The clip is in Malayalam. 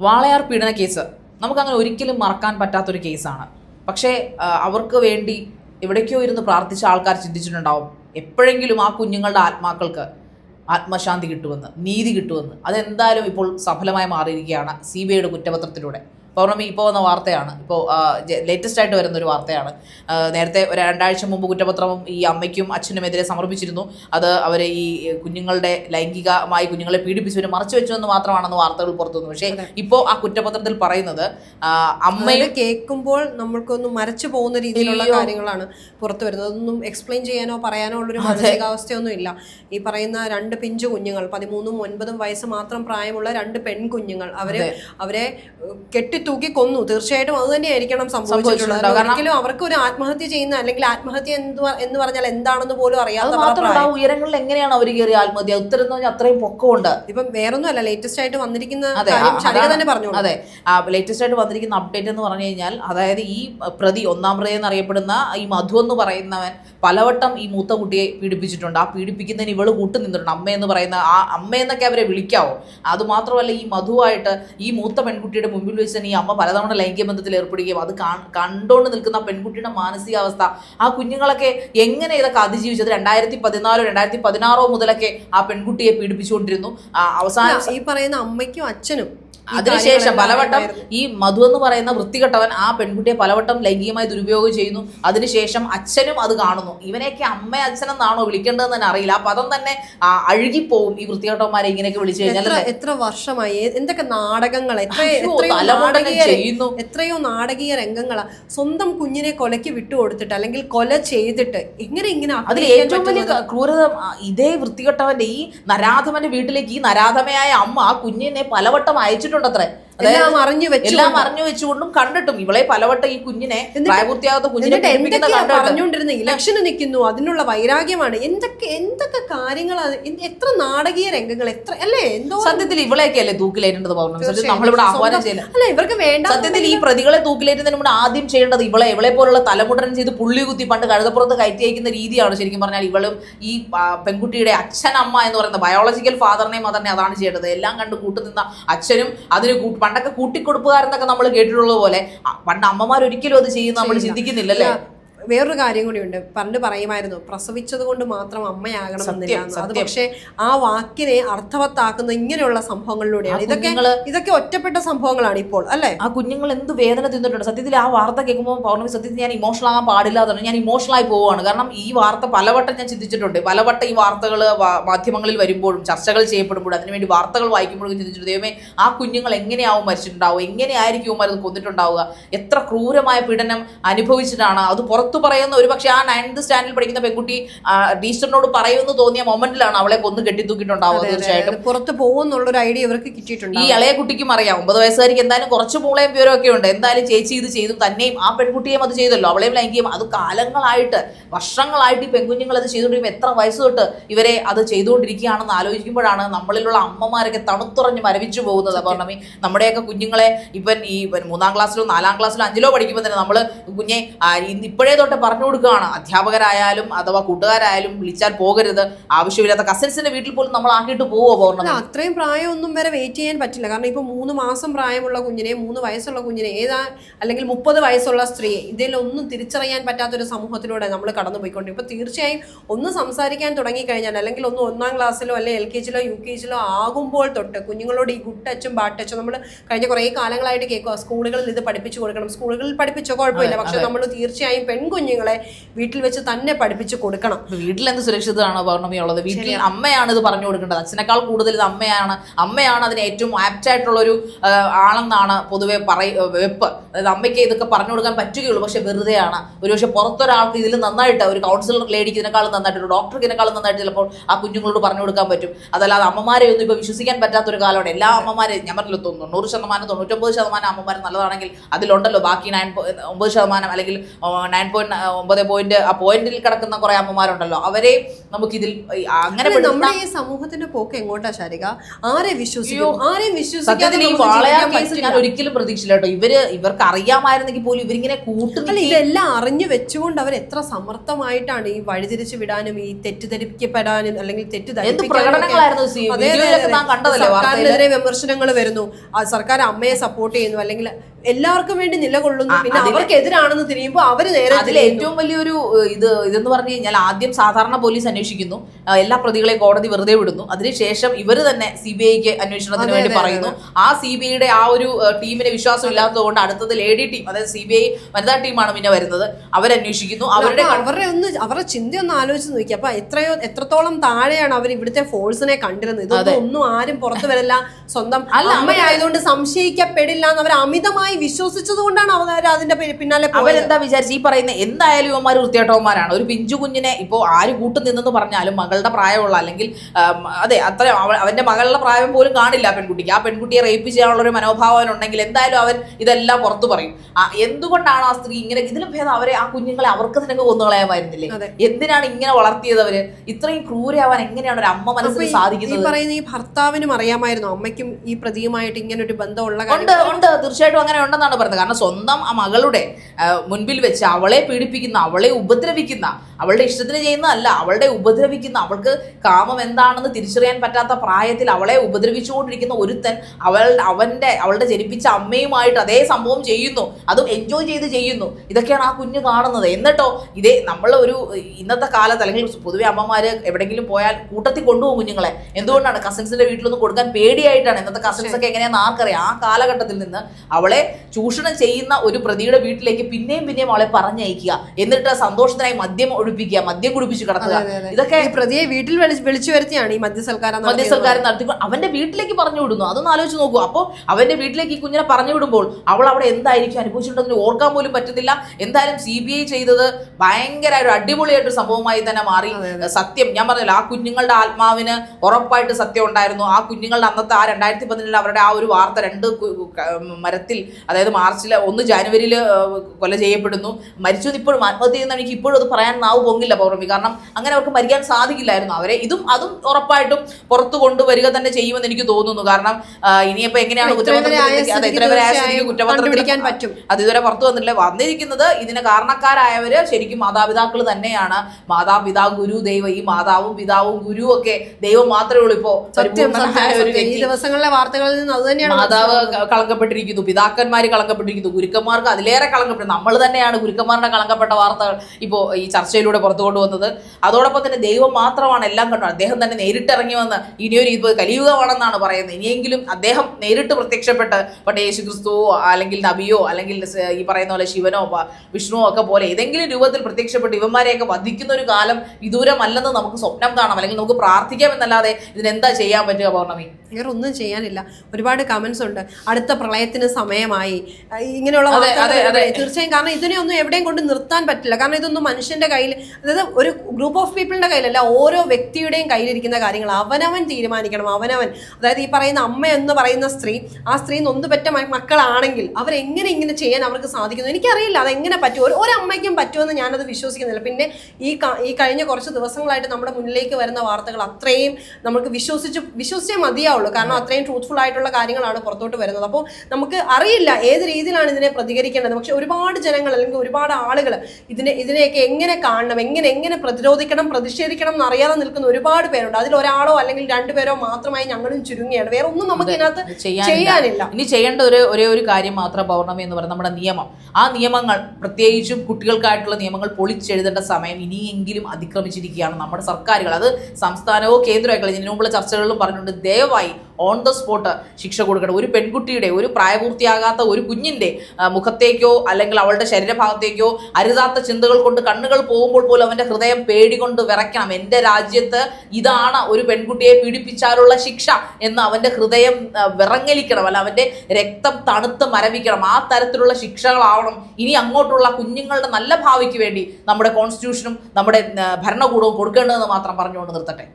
വാളയാർ പീഡന കേസ്. നമുക്കങ്ങനെ ഒരിക്കലും മറക്കാൻ പറ്റാത്തൊരു കേസാണ്. പക്ഷേ അവർക്ക് വേണ്ടി എവിടേക്കോ ഇരുന്ന് പ്രാർത്ഥിച്ച ആൾക്കാർ ചിന്തിച്ചിട്ടുണ്ടാവും. എപ്പോഴെങ്കിലും ആ കുഞ്ഞുങ്ങളുടെ ആത്മാക്കൾക്ക് ആത്മശാന്തി കിട്ടുമെന്ന് നീതി കിട്ടുമെന്ന്. അതെന്തായാലും ഇപ്പോൾ സഫലമായി മാറിയിരിക്കുകയാണ് സി ബി ഐയുടെ കുറ്റപത്രത്തിലൂടെ. പൗർണമി ഇപ്പോൾ വന്ന വാർത്തയാണ്. ഇപ്പോൾ ലേറ്റസ്റ്റ് ആയിട്ട് വരുന്ന ഒരു വാർത്തയാണ്. നേരത്തെ ഒരു രണ്ടാഴ്ച മുമ്പ് കുറ്റപത്രം ഈ അമ്മയ്ക്കും അച്ഛനുമെതിരെ സമർപ്പിച്ചിരുന്നു. അത് അവരെ ഈ കുഞ്ഞുങ്ങളുടെ ലൈംഗികമായി കുഞ്ഞുങ്ങളെ പീഡിപ്പിച്ചവർ മറച്ചു വെച്ചു എന്ന് മാത്രമാണെന്ന് വാർത്തകൾ പുറത്തു വന്നു. പക്ഷേ ഇപ്പോൾ ആ കുറ്റപത്രത്തിൽ പറയുന്നത് അമ്മയെ കേൾക്കുമ്പോൾ നമ്മൾക്കൊന്നും മറച്ചു പോകുന്ന രീതിയിലുള്ള കാര്യങ്ങളാണ് പുറത്തു വരുന്നത്. അതൊന്നും എക്സ്പ്ലെയിൻ ചെയ്യാനോ പറയാനോ ഉള്ളൊരു. മാനസികാവസ്ഥയൊന്നും ഇല്ല. ഈ പറയുന്ന രണ്ട് പിഞ്ചു കുഞ്ഞുങ്ങൾ പതിമൂന്നും ഒൻപതും വയസ്സ് മാത്രം പ്രായമുള്ള രണ്ട് പെൺകുഞ്ഞുങ്ങൾ അവരെ അവരെ ഏഹ്, കെട്ടിത്തൂക്കി കൊന്നു തീർച്ചയായിട്ടും അത് തന്നെയായിരിക്കണം സംഭവിച്ചിട്ടുള്ളത്. ഒരിക്കലും അവർക്ക് ഒരു ആത്മഹത്യ ചെയ്യുന്ന അല്ലെങ്കിൽ ആത്മഹത്യ എന്ന് പറഞ്ഞാൽ എന്താണെന്ന് പോലും അറിയാതെ അറിയാത്ത മാത്രമല്ല ആ ഉയരങ്ങളിൽ എങ്ങനെയാണ് അവർ കയറി ആത്മഹത്യ? ഉത്തരം എന്ന് പറഞ്ഞാൽ അത്രയും പൊക്കമുണ്ട്. ഇപ്പം വേറൊന്നും അല്ല ലേറ്റസ്റ്റ് ആയിട്ട് വന്നിരിക്കുന്ന തന്നെ പറഞ്ഞു അതെ ലേറ്റസ്റ്റ് ആയിട്ട് വന്നിരിക്കുന്ന അപ്ഡേറ്റ് എന്ന് പറഞ്ഞു കഴിഞ്ഞാൽ അതായത് ഈ പ്രതി ഒന്നാം പ്രതി എന്നറിയപ്പെടുന്ന ഈ മധു എന്ന് പറയുന്നവൻ പലവട്ടം ഈ മൂത്ത കുട്ടിയെ പീഡിപ്പിച്ചിട്ടുണ്ട്. ആ പീഡിപ്പിക്കുന്നതിന് ഇവൾ കൂട്ടു നിന്നിട്ടുണ്ട്. അമ്മ എന്ന് പറയുന്ന ആ അമ്മയെന്നൊക്കെ അവരെ വിളിക്കാവോ? അതുമാത്രമല്ല ഈ മധുവായിട്ട് ഈ മൂത്ത പെൺകുട്ടിയുടെ മുമ്പിൽ വെച്ച് തന്നെ ഈ അമ്മ പലതവണ ലൈംഗിക ബന്ധത്തിൽ ഏർപ്പെടുകയും അത് കണ്ടുകൊണ്ട് നിൽക്കുന്ന പെൺകുട്ടിയുടെ മാനസികാവസ്ഥ ആ കുഞ്ഞുങ്ങളൊക്കെ എങ്ങനെ ഇതൊക്കെ അതിജീവിച്ചത്? രണ്ടായിരത്തി പതിനാലോ രണ്ടായിരത്തി പതിനാറോ മുതലൊക്കെ ആ പെൺകുട്ടിയെ പീഡിപ്പിച്ചുകൊണ്ടിരുന്നു. അവസാനം ഈ പറയുന്ന അമ്മയ്ക്കും അച്ഛനും അതിനുശേഷം പലവട്ടം ഈ മധു എന്ന് പറയുന്ന വൃത്തികെട്ടവൻ ആ പെൺകുട്ടിയെ പലവട്ടം ലൈംഗികമായി ദുരുപയോഗം ചെയ്യുന്നു. അതിനുശേഷം അച്ഛനും അത് കാണുന്നു. ഇവനെയൊക്കെ അമ്മ അച്ഛനെന്നാണോ വിളിക്കേണ്ടതെന്ന് തന്നെ അറിയില്ല. ആ പദം തന്നെ അഴുകിപ്പോവും ഈ വൃത്തികെട്ടവന്മാരെ ഇങ്ങനെയൊക്കെ വിളിച്ചു കഴിഞ്ഞാൽ എത്ര വർഷമായി? എന്തൊക്കെ നാടകങ്ങൾ ചെയ്യുന്നു. എത്രയോ നാടകീയ രംഗങ്ങളാ. സ്വന്തം കുഞ്ഞിനെ കൊലയ്ക്ക് വിട്ടുകൊടുത്തിട്ട് അല്ലെങ്കിൽ കൊല ചെയ്തിട്ട് എങ്ങനെ ഇങ്ങനെ അതിൽ ഏറ്റവും വലിയ ക്രൂരത ഇതേ വൃത്തികെട്ടവന്റെ ഈ നരാധമന്റെ വീട്ടിലേക്ക് ഈ നരാധമയായ അമ്മ ആ കുഞ്ഞിനെ പലവട്ടം അയച്ചിട്ടുണ്ടത്രേ എല്ലാം അറിഞ്ഞു വെച്ചു എല്ലാം അറിഞ്ഞു വെച്ചുകൊണ്ടും കണ്ടിട്ടും ഇവളെ പലവട്ടം ഈ കുഞ്ഞിനെ പ്രായപൂർത്തിയാകാത്ത കുഞ്ഞിനെ പറഞ്ഞുകൊണ്ടിരുന്ന ഇലക്ഷൻ ഇലക്ഷന് നിൽക്കുന്നു അതിനുള്ള വൈരാഗ്യമാണ്. എന്തൊക്കെ എന്തൊക്കെ കാര്യങ്ങൾ എത്ര നാടകീയ രംഗങ്ങൾ എത്ര അല്ലേ? എന്തോ സത്യത്തിൽ ഇവളെയൊക്കെ അല്ലേ തൂക്കിലേറ്റേണ്ടത് പൗർണമി തീർച്ചയായും. നമ്മളിവിടെ ആഹ്വാനം ചെയ്യില്ല അല്ല ഇവർക്ക് വേണ്ട സത്യത്തിൽ ഈ പ്രതികളെ തൂക്കിലേറ്റുന്നതിന് മുമ്പ് ആദ്യം ചെയ്യേണ്ടത് ഇവളെ ഇവളെ പോലുള്ള തലമുടൻ ചെയ്ത് പുള്ളി കുത്തി പണ്ട് കഴുതപ്പുറത്ത് കയറ്റി അയക്കുന്ന രീതിയാണ് ശരിക്കും പറഞ്ഞാൽ ഇവളും ഈ പെൺകുട്ടിയുടെ അച്ഛൻ അമ്മ എന്ന് പറയുന്ന ബയോളജിക്കൽ ഫാദറിനെയും അതന്നെ അതാണ് ചെയ്യേണ്ടത്. എല്ലാം കണ്ട് കൂട്ടുനിന്ന അച്ഛനും അതിന് കൂട്ട് പണ്ടൊക്കെ കൂട്ടിക്കൊടുപ്പുകാരെന്നൊക്കെ നമ്മൾ കേട്ടിട്ടുള്ളത് പോലെ പണ്ട് അമ്മമാർ ഒരിക്കലും അത് ചെയ്യുന്ന നമ്മൾ ചിന്തിക്കുന്നില്ല ചിന്തിക്കുന്നില്ലല്ലേ? വേറൊരു കാര്യം കൂടിയുണ്ട്. പണ്ട് പറയുമായിരുന്നു പ്രസവിച്ചത് കൊണ്ട് മാത്രം അമ്മയാകണം എന്നില്ല അത്. പക്ഷേ ആ വാക്കിനെ അർത്ഥവത്താക്കുന്ന ഇങ്ങനെയുള്ള സംഭവങ്ങളിലൂടെയാണ്. ഇതൊക്കെ ഇതൊക്കെ ഒറ്റപ്പെട്ട സംഭവങ്ങളാണ് ഇപ്പോൾ അല്ലേ? ആ കുഞ്ഞുങ്ങൾ എന്ത് വേദന തിന്നിട്ടുണ്ട്? സത്യത്തിൽ ആ വാർത്ത കേൾക്കുമ്പോൾ പൗർണമി സത്യത്തിൽ ഞാൻ ഇമോഷണൽ ആകാൻ പാടില്ല എന്നാണ് ഞാൻ ഇമോഷണൽ ആയി പോവുകയാണ്. കാരണം ഈ വാർത്ത പലവട്ടം ഞാൻ ചിന്തിച്ചിട്ടുണ്ട്. പലവട്ടം ഈ വാർത്തകൾ മാധ്യമങ്ങളിൽ വരുമ്പോഴും ചർച്ചകൾ ചെയ്യപ്പെടുമ്പോഴും അതിനുവേണ്ടി വാർത്തകൾ വായിക്കുമ്പോഴും ചിന്തിച്ചിട്ടുണ്ട്. ദൈവമേ ആ കുഞ്ഞുങ്ങൾ എങ്ങനെയാവും മരിച്ചിട്ടുണ്ടാവുക? എങ്ങനെയായിരിക്കും അത് കൊന്നിട്ടുണ്ടാവുക? എത്ര ക്രൂരമായ പീഡനം അനുഭവിച്ചിട്ടാണ് അത് പുറത്തു പറയുന്ന. ഒരു പക്ഷേ ആ നയൻത് സ്റ്റാൻഡിൽ പഠിക്കുന്ന പെൺകുട്ടി ടീച്ചറിനോട് പറയുമെന്ന് തോന്നിയ മൊമെന്റിലാണ് അവളെ കൊന്നു കെട്ടിത്തൂക്കിയിട്ടുണ്ടാവുക തീർച്ചയായിട്ടും. പുറത്ത് പോകുന്നുള്ളൊരു ഐഡിയ ഇവർക്ക് കിട്ടിയിട്ടുണ്ട് ഈ ഇളയ കുട്ടിക്കും അറിയാം. ഒമ്പത് വയസ്സുകാരിക്ക് എന്തായാലും കുറച്ച് മൂളയും വിവരമൊക്കെ ഒക്കെ ഉണ്ട്. എന്തായാലും ചേച്ചി ഇത് ചെയ്തു. തന്നെയും ആ പെൺകുട്ടിയും അത് ചെയ്തല്ലോ. അവളെയും ലൈംഗികം അത് കാലങ്ങളായിട്ട് വർഷങ്ങളായിട്ട് ഈ പെൺകുഞ്ഞുങ്ങൾ അത് ചെയ്തുകൊണ്ടിരിക്കും എത്ര വയസ്സ് തൊട്ട് ഇവരെ അത് ചെയ്തുകൊണ്ടിരിക്കുകയാണെന്ന് ആലോചിക്കുമ്പോഴാണ് നമ്മളിലുള്ള അമ്മമാരൊക്കെ തണുത്തുറഞ്ഞ് മരവിച്ചു പോകുന്നത്. പൗർണമി നമ്മുടെയൊക്കെ കുഞ്ഞുങ്ങളെ ഇപ്പം ഈ മൂന്നാം ക്ലാസ്സിലോ നാലാം ക്ലാസ്സിലോ അഞ്ചിലോ പഠിക്കുമ്പോൾ തന്നെ നമ്മൾ കുഞ്ഞെ ഇപ്പോഴേ തൊട്ട് പറഞ്ഞു കൊടുക്കുകയാണ്. അധ്യാപകരായാലും അഥവാ കൂട്ടുകാരായാലും വിളിച്ചാൽ പോകരുത്. ആവശ്യമില്ലാത്ത കസിൻസിന്റെ വീട്ടിൽ പോലും നമ്മൾ ആക്കിയിട്ട് പോവോ അല്ല പൗർണമി അത്രയും പ്രായമൊന്നും വരെ വെയിറ്റ് ചെയ്യാൻ പറ്റില്ല. കാരണം ഇപ്പൊ മൂന്ന് മാസം പ്രായമുള്ള കുഞ്ഞിനെ മൂന്ന് വയസ്സുള്ള കുഞ്ഞിനെ ഏതാ അല്ലെങ്കിൽ മുപ്പത് വയസ്സുള്ള സ്ത്രീയെ ഇതിലൊന്നും തിരിച്ചറിയാൻ പറ്റാത്ത ഒരു സമൂഹത്തിലൂടെ നമ്മൾ കടന്നു പോയിക്കൊണ്ട് ഇപ്പൊ തീർച്ചയായും ഒന്ന് സംസാരിക്കാൻ തുടങ്ങിക്കഴിഞ്ഞാൽ അല്ലെങ്കിൽ ഒന്ന് ഒന്നാം ക്ലാസ്സിലോ അല്ലെങ്കിൽ എൽ കെ ജിയിലോ യു കെ ജിയിലോ ആകുമ്പോൾ തൊട്ട് കുഞ്ഞുങ്ങളോട് ഈ ഗുഡ് ടച്ചും ബാഡ് ടച്ചും നമ്മൾ കഴിഞ്ഞ കുറേ കാലങ്ങളായിട്ട് കേൾക്കുക സ്കൂളുകളിൽ ഇത് പഠിപ്പിച്ചു കൊടുക്കണം. സ്കൂളുകളിൽ പഠിപ്പിച്ചോ കുഴപ്പമില്ല. പക്ഷെ നമ്മൾ തീർച്ചയായും പെൺകുഞ്ഞുങ്ങളെ വീട്ടിൽ വെച്ച് തന്നെ പഠിപ്പിച്ചു കൊടുക്കണം. വീട്ടിൽ എന്ത് സുരക്ഷിതമാണ് പൗർണമി ഉള്ളത്? വീട്ടിൽ അമ്മയാണ് ഇത് പറഞ്ഞു കൊടുക്കേണ്ടത്. അച്ഛനേക്കാൾ കൂടുതൽ ഇത് അമ്മയാണ്. അമ്മയാണ് അതിന് ഏറ്റവും ആപ്റ്റ് ആയിട്ടുള്ള ഒരു ആളെന്നാണ് പൊതുവെ പറയ വെപ്പ്. അതായത് അമ്മയ്ക്ക് ഇതൊക്കെ പറഞ്ഞു കൊടുക്കാൻ പറ്റുകയുള്ളൂ പക്ഷെ വെറുതെയാണ്. ഒരു പക്ഷെ പുറത്തൊരാൾക്ക് ഇതിൽ നന്നായിട്ട് ഒരു കൗൺസിലർ ലേഡിക്ക് ഇതിനേക്കാളും നന്നായിട്ട് ഒരു ഡോക്ടർക്ക് ഇതിനേക്കാളും നന്നായിട്ട് ചിലപ്പോൾ ആ കുഞ്ഞുങ്ങളോട് പറഞ്ഞു കൊടുക്കാൻ പറ്റും. അതല്ലാതെ അമ്മമാരെ ഒന്നും ഇപ്പോൾ വിശ്വസിക്കാൻ പറ്റാത്ത ഒരു കാലമാണ്. എല്ലാ അമ്മമാരെ ഞാൻ പറഞ്ഞില്ല തൊണ്ണൂറ് ശതമാനം തൊണ്ണൂറ്റൊമ്പത് ശതമാനം അമ്മമാർ നല്ലതാണെങ്കിൽ അതിലുണ്ടല്ലോ. ബാക്കി നയൻ ഒമ്പത് ശതമാനം അല്ലെങ്കിൽ നയൻ പോയിന്റ് ഒമ്പത് പോയിന്റ് ആ പോയിന്റിൽ കിടക്കുന്ന കുറെ അമ്മമാരുണ്ടല്ലോ. അവരെ നമുക്കിതിൽ അങ്ങനെ നമ്മുടെ ഈ സമൂഹത്തിന്റെ പോക്ക് എങ്ങോട്ടാ ശാരിക? ആരെ വിശ്വസിക്കും ആരെയും വിശ്വസിക്കാതെ ഞാൻ ഒരിക്കലും പ്രതീക്ഷിച്ചില്ല കേട്ടോ. ഇവർ ഇവർക്ക് അറിയാമായിരുന്നെങ്കിൽ പോലും ഇവരിങ്ങനെ കൂട്ടുന്നില്ല ഇതെല്ലാം അറിഞ്ഞു വെച്ചുകൊണ്ട് അവർ എത്ര സമർത്ഥമായിട്ടാണ് ഈ വഴിതിരിച്ചു വിടാനും ഈ തെറ്റിദ്ധരിക്കപ്പെടാനും അല്ലെങ്കിൽ തെറ്റിദ്ധരിപ്പിക്കാനും വിമർശനങ്ങൾ വരുന്നു. സർക്കാർ അമ്മയെ സപ്പോർട്ട് ചെയ്യുന്നു. അല്ലെങ്കിൽ എല്ലാവർക്കും വേണ്ടി നിലകൊള്ളുന്നു. പിന്നെ അവർക്ക് അവർക്കെതിരാണെന്ന് തിരിയുമ്പോൾ അവർ നേരെ അതിൽ ഏറ്റവും വലിയൊരു ഇത് ഇതെന്ന് പറഞ്ഞു കഴിഞ്ഞാൽ ആദ്യം സാധാരണ പോലീസ് അന്വേഷിക്കുന്നു. എല്ലാ പ്രതികളെയും കോടതി വെറുതെ വിടുന്നു. അതിനുശേഷം ഇവർ തന്നെ സി ബി ഐക്ക് അന്വേഷണത്തിന് വേണ്ടി പറയുന്നു. ആ സി ബി ഐയുടെ ആ ഒരു ടീമിന് വിശ്വാസം ഇല്ലാത്തതുകൊണ്ട് അടുത്തത് ലേഡി ടീം അതായത് സി ബി ഐ വനിതാ ടീമാണ് പിന്നെ വരുന്നത്. അവരന്വേഷിക്കുന്നു. അവരുടെ അവരുടെ ഒന്ന് അവരുടെ ചിന്ത ഒന്ന് ആലോചിച്ച് നോക്കി അപ്പൊ എത്രയോ എത്രത്തോളം താഴെയാണ് അവർ ഇവിടുത്തെ ഫോഴ്സിനെ കണ്ടിരുന്നത്? ഇതൊന്നും ഒന്നും ആരും പുറത്തു വരില്ല. സ്വന്തം അല്ല, അമ്മയായതുകൊണ്ട് സംശയിക്കപ്പെടില്ല എന്ന് അവർ അമിതമായി വിശ്വസിച്ചത് കൊണ്ടാണ് അവർ അതിന്റെ പിന്നാലെ അവരെന്താ വിചാരിച്ച്? ഈ പറയുന്ന എന്തായാലും ഇവന്മാർ വൃത്തിയേട്ടവന്മാരാണ് ഒരു പിഞ്ചു കുഞ്ഞിനെ ഇപ്പോൾ ആര് കൂട്ടു നിന്നെന്ന് പറഞ്ഞാലും മകളുടെ പ്രായമുള്ള അല്ലെങ്കിൽ അതെ അത്ര അവന്റെ മകളുടെ പ്രായം പോലും കാണില്ല പെൺകുട്ടിക്ക്. ആ പെൺകുട്ടിയെ റേപ്പ് ചെയ്യാനുള്ള ഒരു മനോഭാവം ഉണ്ടെങ്കിൽ എന്തായാലും അവൻ ഇതെല്ലാം പുറത്തു പറയും. എന്തുകൊണ്ടാണ് ആ സ്ത്രീ ഇങ്ങനെ ഇതിലും ഭേദം അവരെ ആ കുഞ്ഞുങ്ങളെ അവർക്ക് തന്നെ കൊന്നുകളയാമായിരുന്നില്ലേ എന്തിനാണ് ഇങ്ങനെ വളർത്തിയത് അവർ? ഇത്രയും ക്രൂരയാവാൻ എങ്ങനെയാണ് ഒരു അമ്മ മനസ്സിൽ ഈ- ഈ സാധിക്കുന്നത്? പറയുന്ന ഈ ഭർത്താവിനും അറിയാമായിരുന്നു അമ്മയ്ക്കും ഈ പ്രതിയുമായിട്ട് ഇങ്ങനെ ഒരു ബന്ധമുള്ള ഉണ്ട് ഉണ്ട്. തീർച്ചയായിട്ടും അങ്ങനെ ഉണ്ടെന്നാണ് പറയുന്നത്. കാരണം സ്വന്തം ആ മകളുടെ മുൻപിൽ വെച്ച് അവളെ പീഡിപ്പിക്കുന്ന അവളെ ഉപദ്രവിക്കുന്ന അവളുടെ ഇഷ്ടത്തിന് ചെയ്യുന്നതല്ല അവളുടെ ഉപദ്രവിക്കുന്ന അവൾക്ക് കാമം എന്താണെന്ന് തിരിച്ചറിയാൻ പറ്റാത്ത പ്രായത്തിൽ അവളെ ഉപദ്രവിച്ചുകൊണ്ടിരിക്കുന്ന ഒരുത്തൻ അവൾ അവന്റെ അവളുടെ ജനിപ്പിച്ച അമ്മയുമായിട്ട് അതേ സംഭവം ചെയ്യുന്നു. അതും എൻജോയ് ചെയ്ത് ചെയ്യുന്നു. ഇതൊക്കെയാണ് ആ കുഞ്ഞ് കാണുന്നത്. എന്നിട്ടോ ഇതേ നമ്മൾ ഒരു ഇന്നത്തെ കാലത്ത് അല്ലെങ്കിൽ പൊതുവെ അമ്മമാർ എവിടെയെങ്കിലും പോയാൽ കൂട്ടത്തിൽ കൊണ്ടുപോകും കുഞ്ഞുങ്ങളെ. എന്തുകൊണ്ടാണ്? കസിൻസിന്റെ വീട്ടിലൊന്നും കൊടുക്കാൻ പേടിയായിട്ടാണ്. ഇന്നത്തെ കസിൻസ് ഒക്കെ എങ്ങനെയാണെന്ന് ആർക്കറിയാം. ആ കാലഘട്ടത്തിൽ നിന്ന് അവളെ ചൂഷണം ചെയ്യുന്ന ഒരു പ്രതിയുടെ വീട്ടിലേക്ക് പിന്നെയും പിന്നെയും അവളെ പറഞ്ഞയക്കുക. എന്നിട്ട് സന്തോഷത്തിനായി മദ്യം ഒഴിപ്പിക്കുക മദ്യം കുടിപ്പിച്ച് കിടക്കുക. ഇതൊക്കെ പ്രതിയെ വീട്ടിൽ വിളി- വിളിച്ചു വരുത്തിയാണ് ഈ മദ്യസൽക്കാരം. മദ്യസൽക്കാരം നടത്തി. അവന്റെ വീട്ടിലേക്ക് പറഞ്ഞു വിടുന്നു. അതൊന്ന് ആലോചിച്ച് നോക്കൂ. അപ്പോൾ അവന്റെ വീട്ടിലേക്ക് ഈ കുഞ്ഞിനെ പറഞ്ഞു വിടുമ്പോൾ അവൾ അവിടെ എന്തായിരിക്കും അനുഭവിച്ചിട്ടുണ്ടെന്ന് ഓർക്കാൻ പോലും പറ്റുന്നില്ല. എന്തായാലും സി ബി ഐ ചെയ്തത് ഭയങ്കര ഒരു അടിപൊളിയായിട്ടൊരു സംഭവമായി തന്നെ മാറി. സത്യം ഞാൻ പറഞ്ഞല്ലോ ആ കുഞ്ഞുങ്ങളുടെ ആത്മാവിന് ഉറപ്പായിട്ട് സത്യം ഉണ്ടായിരുന്നു. ആ കുഞ്ഞുങ്ങളുടെ അന്നത്തെ ആ രണ്ടായിരത്തി പതിനേഴിൽ അവരുടെ ആ ഒരു വാർത്ത രണ്ട് മരത്തിൽ അതായത് മാർച്ചിൽ ഒന്ന് ജാനുവരിയിൽ കൊല ചെയ്യപ്പെടുന്നു. മരിച്ചു എന്ന് ഇപ്പോഴും ആത്മഹത്യ ചെയ്യുന്ന എനിക്ക് ഇപ്പോഴും അത് പറയാൻ നാവ് പൊങ്ങില്ല പൗർണമി. കാരണം അങ്ങനെ അവർക്ക് മരിക്കാൻ സാധിക്കില്ലായിരുന്നു. അവരെ ഇതും അതും ഉറപ്പായിട്ടും പുറത്തു കൊണ്ടുവരിക തന്നെ ചെയ്യുമെന്ന് എനിക്ക് തോന്നുന്നു. കാരണം ഇനിയിപ്പോൾ ഇനിയിപ്പോ എങ്ങനെയാണ് കുറ്റപത്രം കുറ്റപത്രത്തിൽ കുറ്റപത്രത്തിൽ പറ്റും. അത് ഇതുവരെ പുറത്തു വന്നിട്ടില്ല വന്നിരിക്കുന്നത് ഇതിന് കാരണക്കാരായവര് ശരിക്കും മാതാപിതാക്കൾ തന്നെയാണ്. മാതാപിതാ ഗുരു ദൈവം. ഈ മാതാവും പിതാവും ഗുരു ഒക്കെ ദൈവം മാത്രമേ ഉള്ളൂ ഇപ്പോ ദിവസങ്ങളിലെ വാർത്തകളിൽ നിന്ന് അത് തന്നെയാണ് മാതാവ് കളങ്കപ്പെട്ടിരിക്കുന്നു. കളങ്കപ്പെട്ടിരിക്കുന്നു പിതാക്കന്മാര് കളങ്കപ്പെട്ടിരിക്കുന്നു. ഗുരുക്കന്മാർക്ക് അതിലേറെ കളങ്കപ്പെട്ടു. നമ്മൾ തന്നെയാണ് ഗുരുക്കന്മാരുടെ കളങ്കപ്പെട്ട വാർത്തകൾ ഇപ്പോൾ ഈ ചർച്ചയിലൂടെ പുറത്തു കൊണ്ടുവന്നത്. അതോടൊപ്പം തന്നെ ദൈവം മാത്രമാണ് എല്ലാം കണ്ടു അദ്ദേഹം തന്നെ നേരിട്ടിറങ്ങി വന്ന് ഇനിയൊരു ഇത് കലിയുഗമാണെന്നാണ് പറയുന്നത്. ഇനിയെങ്കിലും അദ്ദേഹം നേരിട്ട് പ്രത്യക്ഷപ്പെട്ട് പണ്ട് യേശു ക്രിസ്തുവോ അല്ലെങ്കിൽ നബിയോ അല്ലെങ്കിൽ ഈ പറയുന്ന പോലെ ശിവനോ വിഷ്ണുവോ ഒക്കെ പോലെ ഏതെങ്കിലും രൂപത്തിൽ പ്രത്യക്ഷപ്പെട്ട് ഇവന്മാരെയൊക്കെ വധിക്കുന്ന ഒരു കാലം വിദൂരമല്ലെന്ന് നമുക്ക് സ്വപ്നം കാണാം. അല്ലെങ്കിൽ നമുക്ക് പ്രാർത്ഥിക്കാം എന്നല്ലാതെ ഇതിനെന്താ ചെയ്യാൻ പറ്റുക പൗർണമി? വേറെ ഒന്നും ചെയ്യാനില്ല. ഒരുപാട് കമന്റ്സ് ഉണ്ട്. അടുത്ത പ്രളയത്തിന് സമയമായി. ഇങ്ങനെയുള്ള അതെ, അതെ, അതെ. തീർച്ചയായും കാരണം ഇതിനെ ഒന്നും എവിടെയും കൊണ്ട് നിർത്താൻ പറ്റില്ല. കാരണം ഇതൊന്നും മനുഷ്യന്റെ കയ്യിൽ അതായത് ഒരു ഗ്രൂപ്പ് ഓഫ് പീപ്പിളിന്റെ കയ്യിലല്ല ഓരോ വ്യക്തിയുടെയും കയ്യിലിരിക്കുന്ന കാര്യങ്ങൾ. അവനവൻ തീരുമാനിക്കണം അവനവൻ. അതായത് ഈ പറയുന്ന അമ്മ എന്ന് പറയുന്ന സ്ത്രീ ആ സ്ത്രീ നൊന്തുപെറ്റ മക്കളാണെങ്കിൽ അവരെങ്ങനെ ഇങ്ങനെ ചെയ്യാൻ അവർക്ക് സാധിക്കുന്നു? എനിക്കറിയില്ല അതെങ്ങനെ പറ്റും. ഒരു ഒരമ്മയ്ക്കും പറ്റുമെന്ന് ഞാനത് വിശ്വസിക്കുന്നില്ല. പിന്നെ ഈ ഈ കഴിഞ്ഞ കുറച്ച് ദിവസങ്ങളായിട്ട് നമ്മുടെ മുന്നിലേക്ക് വരുന്ന വാർത്തകൾ അത്രയും നമുക്ക് വിശ്വസിച്ച് വിശ്വസിച്ചേ മതിയാവുള്ളൂ. കാരണം അത്രയും ട്രൂത്ത്ഫുൾ ആയിട്ടുള്ള കാര്യങ്ങളാണ് പുറത്തോട്ട് വരുന്നത്. അപ്പോൾ നമുക്ക് അറിയില്ല ഏത് രീതിയിലാണ് ഇതിനെ പ്രതികരിക്കേണ്ടത്. പക്ഷെ ഒരുപാട് ജനങ്ങൾ അല്ലെങ്കിൽ ഒരുപാട് ആളുകൾ ഇതിനെ ഇതിനെയൊക്കെ എങ്ങനെ കാണണം എങ്ങനെ എങ്ങനെ പ്രതിരോധിക്കണം പ്രതിഷേധിക്കണം എന്ന് അറിയാതെ നിൽക്കുന്ന ഒരുപാട് പേരുണ്ട്. അതിൽ ഒരാളോ അല്ലെങ്കിൽ രണ്ടുപേരോ മാത്രമായി ഞങ്ങളും ചുരുങ്ങിയാണ്. വേറെ ഒന്നും നമുക്ക് ഇതിനകത്ത് ചെയ്യാനില്ല. ചെയ്യാനില്ല. ഇനി ചെയ്യേണ്ട ഒരു ഒരേ ഒരു കാര്യം മാത്രം പൗർണമി എന്ന് പറയുന്നത് നമ്മുടെ നിയമം. ആ നിയമങ്ങൾ പ്രത്യേകിച്ചും കുട്ടികൾക്കായിട്ടുള്ള നിയമങ്ങൾ പൊളിച്ചെഴുതേണ്ട സമയം ഇനിയെങ്കിലും അതിക്രമിച്ചിരിക്കുകയാണ് നമ്മുടെ സർക്കാരുകൾ. അത് സംസ്ഥാനമോ കേന്ദ്രമോ ഇതിനു മുമ്പുള്ള ചർച്ചകളിലും പറഞ്ഞിട്ടുണ്ട്. ദയവായി ഓൺ ദ സ്പോട്ട് ശിക്ഷ കൊടുക്കണം. ഒരു പെൺകുട്ടിയുടെ ഒരു പ്രായപൂർത്തിയാകാത്ത ഒരു കുഞ്ഞിന്റെ മുഖത്തേക്കോ അല്ലെങ്കിൽ അവളുടെ ശരീരഭാഗത്തേക്കോ അരുതാത്ത ചിന്തകൾ കൊണ്ട് കണ്ണുകൾ പോകുമ്പോൾ പോലും അവന്റെ ഹൃദയം പേടി കൊണ്ട് വിറയ്ക്കണം. എന്റെ രാജ്യത്ത് ഇതാണ് ഒരു പെൺകുട്ടിയെ പീഡിപ്പിച്ചാലുള്ള ശിക്ഷ എന്ന് അവന്റെ ഹൃദയം വിറങ്ങലിക്കണം. അല്ല അവന്റെ രക്തം തണുത്ത് മരവിക്കണം. ആ തരത്തിലുള്ള ശിക്ഷകളാവണം. ഇനി അങ്ങോട്ടുള്ള കുഞ്ഞുങ്ങളുടെ നല്ല ഭാവിക്ക് വേണ്ടി നമ്മുടെ കോൺസ്റ്റിറ്റ്യൂഷനും നമ്മുടെ ഭരണകൂടവും കൊടുക്കേണ്ടതെന്ന് മാത്രം പറഞ്ഞുകൊണ്ട് നിർത്തട്ടെ.